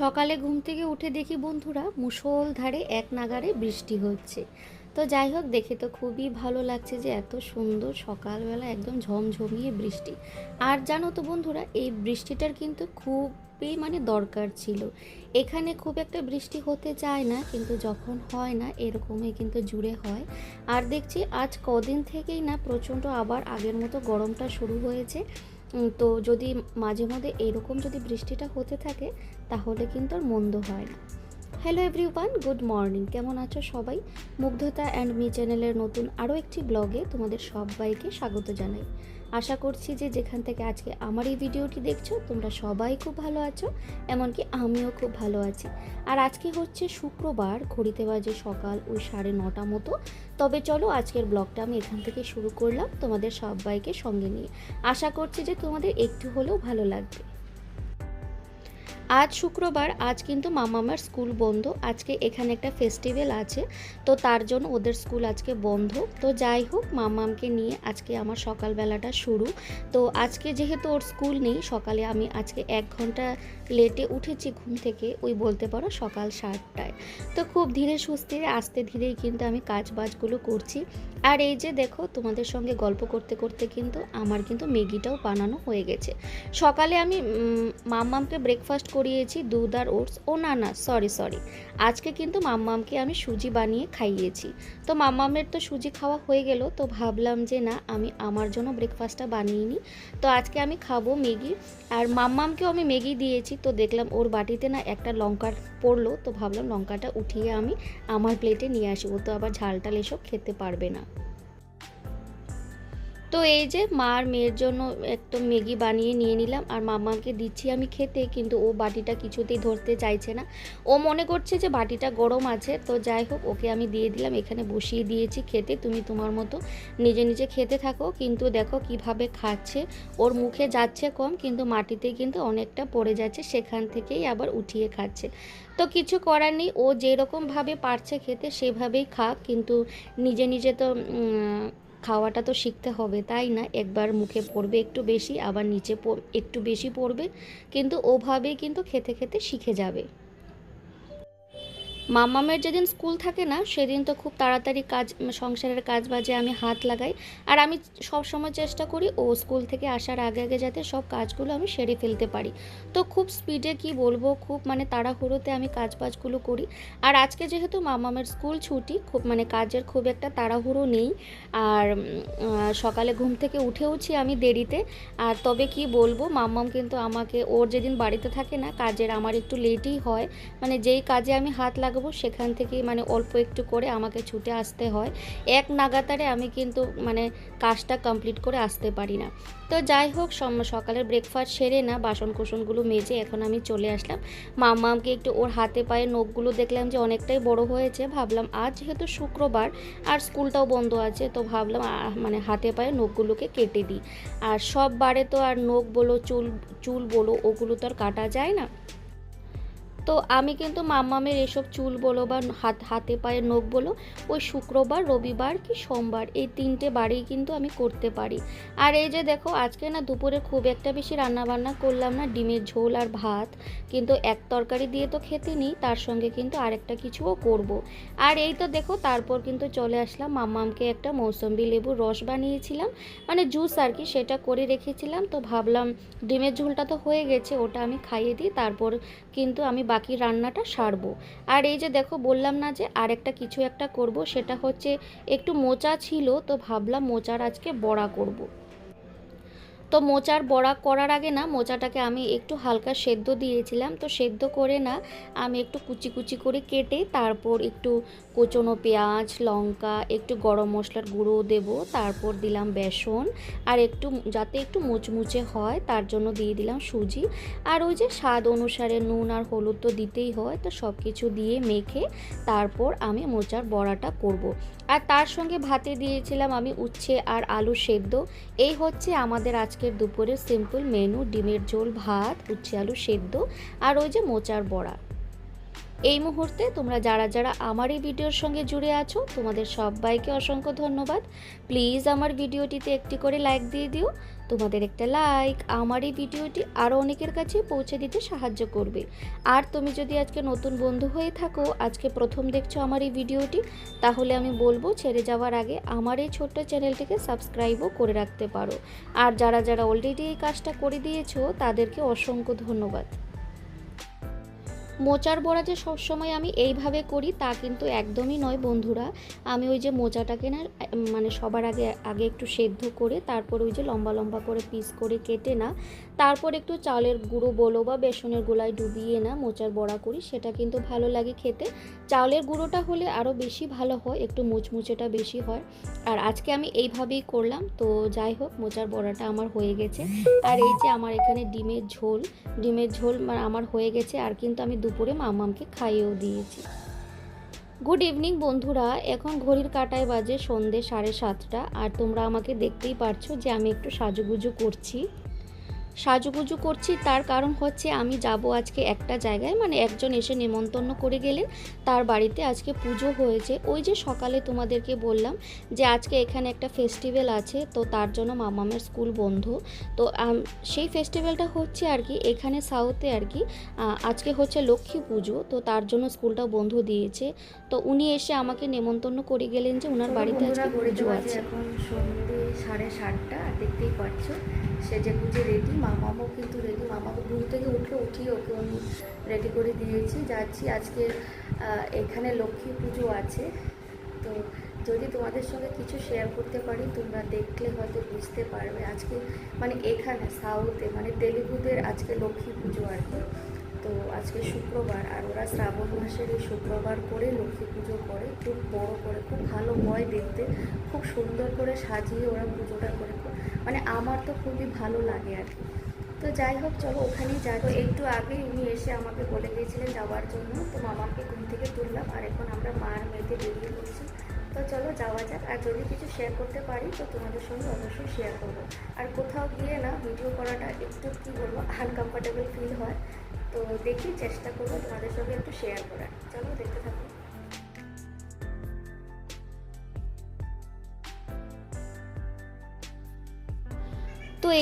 সকালে ঘুম থেকে উঠে দেখি বন্ধুরা মুষলধারে এক নাগারে বৃষ্টি হচ্ছে। তো যাই হোক, দেখে তো খুবই ভালো লাগছে যে এত সুন্দর সকালবেলা একদম ঝমঝমিয়ে বৃষ্টি। আর জানো তো বন্ধুরা, এই বৃষ্টিটার কিন্তু খুবই মানে দরকার ছিল। এখানে খুব একটা বৃষ্টি হতে চায় না, কিন্তু যখন হয় না, এরকমই কিন্তু জুড়ে হয়। আর দেখছি আজ কদিন থেকেই না, প্রচণ্ড আবার আগের মতো গরমটা শুরু হয়েছে। তো যদি মাঝে মধ্যে এরকম যদি বৃষ্টিটা হতে থাকে তাহলে কিন্তু আর মন্দ হয় না। হ্যালো এভরিওয়ান গুড মর্নিং কেমন আছো সবাই? মুগ্ধতা অ্যান্ড মি চ্যানেলের নতুন আরও একটি ব্লগে তোমাদের সবাইকে স্বাগত জানাই। আশা করছি যে যেখান থেকে আজকে আমার এই ভিডিওটি দেখছ, তোমরা সবাই খুব ভালো আছো, এমনকি আমিও খুব ভালো আছি। আর আজকে হচ্ছে শুক্রবার, ঘড়িতে বাজে সকাল ওই সাড়ে নটা মতো। তবে চলো আজকের ব্লগটা আমি এখান থেকে শুরু করলাম তোমাদের সবাইকে সঙ্গে নিয়ে। আশা করছি যে তোমাদের একটু হলেও ভালো লাগবে। আজ শুক্রবার, আজ কিন্তু মামামার স্কুল বন্ধ। আজকে এখানে একটা ফেস্টিভ্যাল আছে, তো তার জন্য ওদের স্কুল আজকে বন্ধ। তো যাই হোক, মামামকে নিয়ে আজকে আমার সকালবেলাটা শুরু। তো আজকে যেহেতু ওর স্কুল নেই, সকালে আমি আজকে এক ঘণ্টা লেটে উঠেছি ঘুম থেকে, ওই বলতে পারো সকাল সাতটায়। তো খুব ধীরে সুস্থে, আস্তে ধীরেই কিন্তু আমি কাজ বাজগুলো করছি। আর এই যে দেখো, তোমাদের সঙ্গে গল্প করতে করতে কিন্তু আমার কিন্তু ম্যাগিটাও বানানো হয়ে গেছে। সকালে আমি মামামকে ব্রেকফাস্ট করিয়েছি, দুধ আর ওটস ও না না সরি সরি আজকে কিন্তু মাম্মামকে আমি সুজি বানিয়ে খাইয়েছি। তো মাম্মামের তো সুজি খাওয়া হয়ে গেল, তো ভাবলাম যে না, আমি আমার জন্য ব্রেকফাস্টটা বানিয়ে নিই। তো আজকে আমি খাব ম্যাগি, আর মাম্মামকেও আমি ম্যাগি দিয়েছি, তো দেখলাম ওর বাটিতে না একটা লঙ্কা পড়ল, তো ভাবলাম লঙ্কাটা উঠিয়ে আমি আমার প্লেটে নিয়ে আসি, ও তো আবার ঝাল টাল এসব খেতে পারবে না। তো এই যে মা আর মেয়ের জন্য একদম ম্যাগি বানিয়ে নিয়ে নিলাম আর মামাকে দিচ্ছি আমি খেতে, কিন্তু ও বাটিটা কিছুতেই ধরতে চাইছে না। ও মনে করছে যে বাটিটা গরম আছে, তো যাই হোক, ওকে আমি দিয়ে দিলাম, এখানে বসিয়ে দিয়েছি খেতে। তুমি তোমার মতো নিজে নিজে খেতে থাকো, কিন্তু দেখো কীভাবে খাচ্ছে। ওর মুখে যাচ্ছে কম, কিন্তু মাটিতে কিন্তু অনেকটা পড়ে যাচ্ছে, সেখান থেকেই আবার উঠিয়ে খাচ্ছে। তো কিছু করার নেই, ও যেরকমভাবে পারছে খেতে, সেভাবেই খাক, কিন্তু নিজে নিজে তো খাওয়াটা তো শিখতে হবে, তাই না? একবার মুখে পড়বে একটু বেশি, আবার নিচে একটু বেশি পড়বে, কিন্তু ওভাবে কিন্তু খেতে খেতে শিখে যাবে। মামামের যেদিন স্কুল থাকে না, সেদিন তো খুব তাড়াতাড়ি কাজ, সংসারের কাজ বাজে, আমি হাত লাগাই। আর আমি সব সময় চেষ্টা করি, ও স্কুল থেকে আসার আগে আগে যাতে সব কাজগুলো আমি সেরে ফেলতে পারি। তো খুব স্পিডে কি বলব, খুব মানে তাড়াহুড়োতে আমি কাজ বাজগুলো করি। আর আজকে যেহেতু মামামের স্কুল ছুটি, খুব মানে কাজের খুব একটা তাড়াহুড়ো নেই। আর সকালে ঘুম থেকে উঠেওছি আমি দেরিতে। আর তবে কি বলব মাম্মাম কিন্তু আমাকে, ওর যেদিন বাড়িতে থাকে না, কাজের আমার একটু লেটই হয়। মানে যেই কাজে আমি হাত লাগাবো সেখান থেকেই মানে অল্প একটু করে আমাকে ছুটে আসতে হয়। এক নাগাতারে আমি কিন্তু মানে কাজটা কমপ্লিট করে আসতে পারি না। তো যাই হোক সকালের ব্রেকফাস্ট সেরে না বাসন কোসনগুলো মেজে এখন আমি চলে আসলাম। মাম্মামকে একটু ওর হাতে পায়ে নখগুলো দেখলাম যে অনেকটাই বড় হয়েছে। ভাবলাম আজ যেহেতু শুক্রবার, আর স্কুলটাও বন্ধ আছে, তো ভাবলাম মানে হাতে পায়ে নখগুলোকে কেটে দিই। আর সব বারে তো আর নখ বলো, চুল চুল বলো, ওগুলো তো আর কাটা যায় না। তো আমি কিন্তু মাম্মামের এসব চুল বলো বা হাত, হাতে পায়ে নখ বলো, ওই শুক্রবার, রবিবার কি সোমবার, এই তিনটে বারেই কিন্তু আমি করতে পারি আর এই যে দেখো, আজকে না দুপুরে খুব একটা বেশি রান্না বান্না করলাম না, ডিমের ঝোল আর ভাত, কিন্তু এক তরকারি দিয়ে তো খেতে নিই, তার সঙ্গে কিন্তু আরেকটা কিছুও করব। আর এই তো দেখো, তারপর কিন্তু চলে আসলাম, মাম্মামকে একটা মৌসম্বি লেবুর রস বানিয়েছিলাম মানে জুস আর কি, সেটা করে রেখেছিলাম, তো ভাবলাম ডিমের ঝোলটা তো হয়ে গেছে, ওটা আমি খাইয়ে দিই, তারপর কিন্তু আমি বাকি রান্নাটা সারবো আর এই যে দেখো, বললাম না যে আরেকটা কিছু একটা করব, সেটা হচ্ছে একটু মোচা ছিল, তো ভাবলাম মোচার আজকে বড়া করব। তো মোচার বড়া করার আগে না মোচাটাকে আমি একটু হালকা সেদ্ধ দিয়েছিলাম। তো সেদ্ধ করে না আমি একটু কুচি কুচি করে কেটে তারপর একটু কোচনো পেঁয়াজ, লঙ্কা, একটু গরম মশলার গুঁড়ো দেব। তারপর দিলাম বেসন। আর একটু যাতে একটু মুচমুচে হয় তার জন্য দিয়ে দিলাম সুজি। আর ওই যে স্বাদ অনুসারে নুন আর হলুদ তো দিতেই হয়। তো সব কিছু দিয়ে মেখে তারপর আমি মোচার বড়াটা করব। আর তার সঙ্গে ভাতে দিয়েছিলাম আমি উচ্ছে আর আলু সেদ্ধ। এই হচ্ছে আমাদের আজকের দুপুরের সিম্পল মেনু ডিমের ঝোল, ভাত, উচ্ছে আলু সেদ্ধ, আর ওই যে মোচার বড়া। এই মুহূর্তে তোমরা যারা যারা আমার এই ভিডিওর সঙ্গে জুড়ে আছো, তোমাদের সবাইকে অসংখ্য ধন্যবাদ। প্লিজ আমার ভিডিওটিতে একটি করে লাইক দিয়ে দিও। তোমাদের একটা লাইক আমার এই ভিডিওটি আরও অনেকের কাছে পৌঁছে দিতে সাহায্য করবে। আর তুমি যদি আজকে নতুন বন্ধু হয়ে থাকো, আজকে প্রথম দেখছ আমার এই ভিডিওটি, তাহলে আমি বলব ছেড়ে যাওয়ার আগে আমার এই ছোট্ট চ্যানেলটিকে সাবস্ক্রাইবও করে রাখতে পারো। আর যারা যারা অলরেডি এই কাজটা করে দিয়েছ, তাদেরকে অসংখ্য ধন্যবাদ। মোচার বড়া যে সবসময় আমি এইভাবে করি, তা কিন্তু একদমই নয় বন্ধুরা। আমি ওই যে মোচাটাকে না মানে সবার আগে আগে একটু সেদ্ধ করে, তারপর ওই যে লম্বা লম্বা করে পিস করে কেটে না, তারপর একটু চালের গুঁড়ো বলো বা বেসনের গোলায় ডুবিয়ে না মোচার বড়া করি, সেটা কিন্তু ভালো লাগে খেতে। চালের গুঁড়োটা হলে আরও বেশি ভালো হয়, একটু মুচমুচেটা বেশি হয়। আর আজকে আমি এইভাবেই করলাম, তো যাই হোক, মোচার বড়াটা আমার হয়ে গেছে। আর এই যে আমার এখানে ডিমের ঝোল ডিমের ঝোল মা- আমার হয়ে গেছে, আর কিন্তু আমি দুপুরে মামামকে খাইয়েও দিয়েছি। গুড ইভিনিং বন্ধুরা, এখন ঘড়ির কাটায় বাজে সন্ধে সাড়ে সাতটা, আর তোমরা আমাকে দেখতেই পারছ যে আমি একটু সাজুগুজু করছি। সাজুগুজু করছি তার কারণ হচ্ছে আমি যাব আজকে একটা জায়গায় মানে একজন এসে নেমন্তন্ন করে গেলেন। তার বাড়িতে আজকে পুজো হয়েছে। ওই যে সকালে তোমাদেরকে বললাম যে আজকে এখানে একটা ফেস্টিভ্যাল আছে তো তার জন্য মামামের স্কুল বন্ধ। তো সেই ফেস্টিভ্যালটা হচ্ছে আর কি এখানে সাউথে আর কি আজকে হচ্ছে লক্ষ্মী পুজো তো তার জন্য স্কুলটা বন্ধ দিয়েছে। তো উনি এসে আমাকে নেমন্তন্ন করে গেলেন যে ওনার বাড়িতে আজকে পুজো আছে। এখন সন্ধ্যে সাড়ে সাতটা দেখতেই পাচ্ছ। সেজে গুজে রেডি, মামামও কিন্তু রেডি, মামাকে ঘুম থেকে উঠে উঠি ওকে আমি রেডি করে দিয়েছি, যাচ্ছি আজকে এখানে লক্ষ্মী পুজো আছে। তো যদি তোমাদের সঙ্গে কিছু শেয়ার করতে পারি, তোমরা দেখলে হয়তো বুঝতে পারবে। আজকে মানে এখানে সাউথে মানে তেলেগুদের আজকে লক্ষ্মী পুজো আর কি। তো আজকে শুক্রবার আর ওরা শ্রাবণ মাসের এই শুক্রবার করে লক্ষ্মী পুজো করে, খুব বড় করে, খুব ভালো হয় দেখতে। খুব সুন্দর করে সাজিয়ে ওরা পুজোটা করে। মানে আমার তো খুবই ভালো লাগে আর কি। তো যাই হোক, চলো ওখানেই যাই। তো একটু আগেই উনি এসে আমাকে বলে গিয়েছিলেন যাওয়ার জন্য। তো মামাকে ঘুম থেকে তুললাম আর এখন আমরা মার মেয়েতে বেরিয়ে পড়ছি। তো চলো যাওয়া যাক। আর যদি কিছু শেয়ার করতে পারি, তো তোমাদের সঙ্গে অবশ্যই শেয়ার করব। আর কোথাও গিয়ে না ভিডিও করাটা একটু কী বলব আনকমফর্টেবল ফিল হয়। তো দেখি চেষ্টা করব তোমাদের সঙ্গে একটু শেয়ার করার। চলো দেখতে থাকো।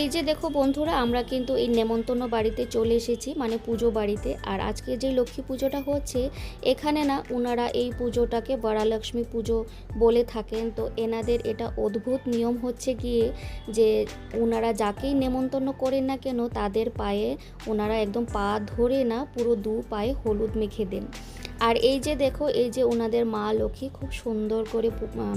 এই যে দেখো বন্ধুরা, আমরা কিন্তু এই নেমন্তন্ন বাড়িতে চলে এসেছি মানে পুজো বাড়িতে। আর আজকে যে লক্ষ্মী পুজোটা হচ্ছে, এখানে না ওনারা এই পুজোটাকে বরালক্ষ্মী পুজো বলে থাকেন। তো এনাদের এটা অদ্ভুত নিয়ম হচ্ছে গিয়ে যে ওনারা যাকেই নেমন্তন্ন করেন না কেন, তাদের পায়ে ওনারা একদম পা ধরে না পুরো দু পায়ে হলুদ মেখে দেন। আর এই যে দেখো, এই যে ওনাদের মা লক্ষ্মী খুব সুন্দর করে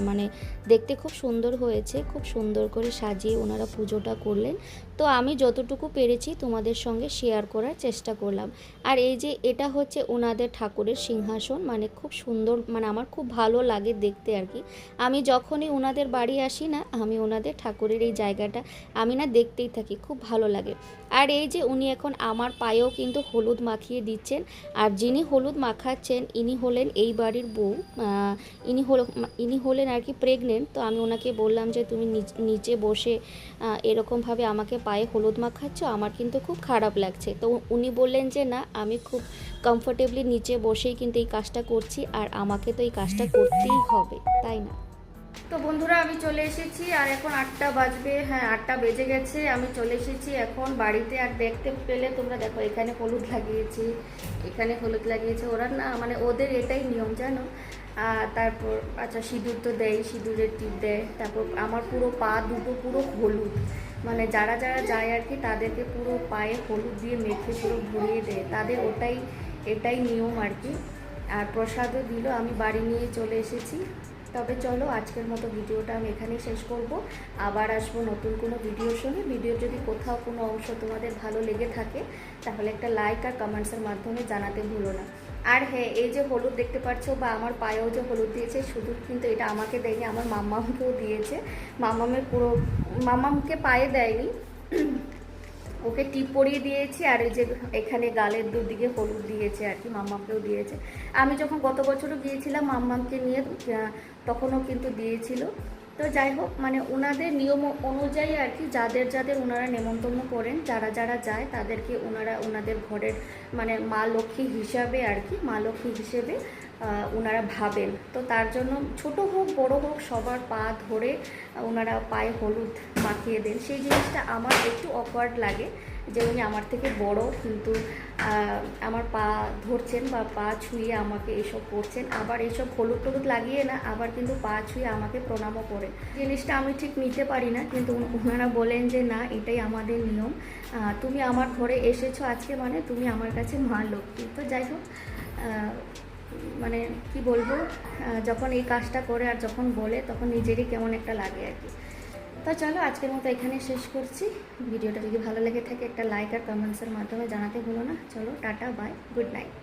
মানে দেখতে খুব সুন্দর হয়েছে, খুব সুন্দর করে সাজিয়ে ওনারা পুজোটা করলেন। তো আমি যতটুকু পেরেছি তোমাদের সঙ্গে শেয়ার করার চেষ্টা করলাম। আর এই যে এটা হচ্ছে ওনাদের ঠাকুরের সিংহাসন মানে খুব সুন্দর মানে আমার খুব ভালো লাগে দেখতে আর কি। আমি যখনই ওনাদের বাড়ি আসি না, আমি ওনাদের ঠাকুরের এই জায়গাটা আমি না দেখতেই থাকি, খুব ভালো লাগে। আর এই যে উনি এখন আমার পায়েও কিন্তু হলুদ মাখিয়ে দিচ্ছেন, আর যিনি হলুদ মাখাচ্ছেন ইনি হলেন এই বাড়ির বউ ইনি হল, ইনি হলেন আর কি প্রেগনেন্ট তো আমি ওনাকে বললাম যে, তুমি নিচে বসে এরকমভাবে আমাকে পায়ে হলুদ মাখাচ্ছ, আমার কিন্তু খুব খারাপ লাগছে। তো উনি বললেন যে, না, আমি খুব কমফোর্টেবলি নিচে বসেই কিন্তু এই কাজটা করছি, আর আমাকে তো এই কাজটা করতেই হবে। তাই না? তো বন্ধুরা, আমি চলে এসেছি আর এখন আটটা বাজবে। হ্যাঁ আটটা বেজে গেছে, আমি চলে এসেছি এখন বাড়িতে। আর দেখতে পেলে তোমরা দেখো, এখানে হলুদ লাগিয়েছি, এখানে হলুদ লাগিয়েছে। ওরা না মানে ওদের এটাই নিয়ম, জানো? তারপর আচ্ছা সিঁদুর তো দেয়, সিঁদুরের টিপ দেয়। তারপর আমার পুরো পা দুটো পুরো হলুদ। মানে যারা যারা যায় আর কি, তাদেরকে পুরো পায়ে হলুদ দিয়ে মেখে পুরো ভরিয়ে দেয়। তাদের ওটাই, এটাই নিয়ম আর কি। আর প্রসাদও দিল, আমি বাড়ি নিয়ে চলে এসেছি। তবে চলো আজকের মতো ভিডিওটা আমি এখানেই শেষ করব। আবার আসব নতুন কোনো ভিডিওর সঙ্গে। ভিডিও যদি কোথাও কোনো অংশ তোমাদের ভালো লেগে থাকে, তাহলে একটা লাইক আর কমেন্টসের মাধ্যমে জানাতে ভুলো না। আর হ্যাঁ এই যে হলুদ দেখতে পাচ্ছ বা আমার পায়েও যে হলুদ দিয়েছে, শুধু কিন্তু এটা আমাকে দেয়নি, আমার মাম্মামকেও দিয়েছে। মাম্মামের পুরো মাম্মামকে পায়ে দেয়নি। ওকে টিপ পরিয়ে দিয়েছি আর এই যে এখানে গালের দুদিকে হলুদ দিয়েছে আর কি, মাম্মাকেও দিয়েছে। আমি যখন গত বছরও গিয়েছিলাম মাম্মামকে নিয়ে তখনও কিন্তু দিয়েছিল। তো যাই হোক মানে ওনাদের নিয়ম অনুযায়ী আর কি, যাদের যাদের ওনারা নেমন্তন্ন করেন, যারা যারা যায়, তাদেরকে ওনারা ওনাদের ঘরের মানে মা লক্ষ্মী হিসাবে আর কি, মা লক্ষ্মী হিসেবে ওনারা ভাবেন। তো তার জন্য ছোট হোক, বড় হোক, সবার পা ধরে ওনারা পায়ে হলুদ মাখিয়ে দেন। সেই জিনিসটা আমার একটু অকওয়ার্ড লাগে যে উনি আমার থেকে বড়, কিন্তু আমার পা ধরছেন বা পা ছুঁয়ে আমাকে এসব করছেন। আবার এইসব হলুদ টলুদ লাগিয়ে না, আবার কিন্তু পা ছুঁয়ে আমাকে প্রণামও করে। জিনিসটা আমি ঠিক নিতে পারি না, কিন্তু ওনারা বলেন যে, না, এটাই আমাদের নিয়ম। তুমি আমার ঘরে এসেছ আজকে মানে তুমি আমার কাছে মা লক্ষ্মী। তো যাই হোক মানে কি বলব যখন এই কাজটা করে আর যখন বলে তখন নিজেরই কেমন একটা লাগে আর কি। তো চলো আজকের মতো এখানে শেষ করছি। ভিডিওটা যদি ভালো লেগে থাকে একটা লাইক আর কমেন্টসের মাধ্যমে জানাতে ভুলো না। চলো টাটা বাই গুড নাইট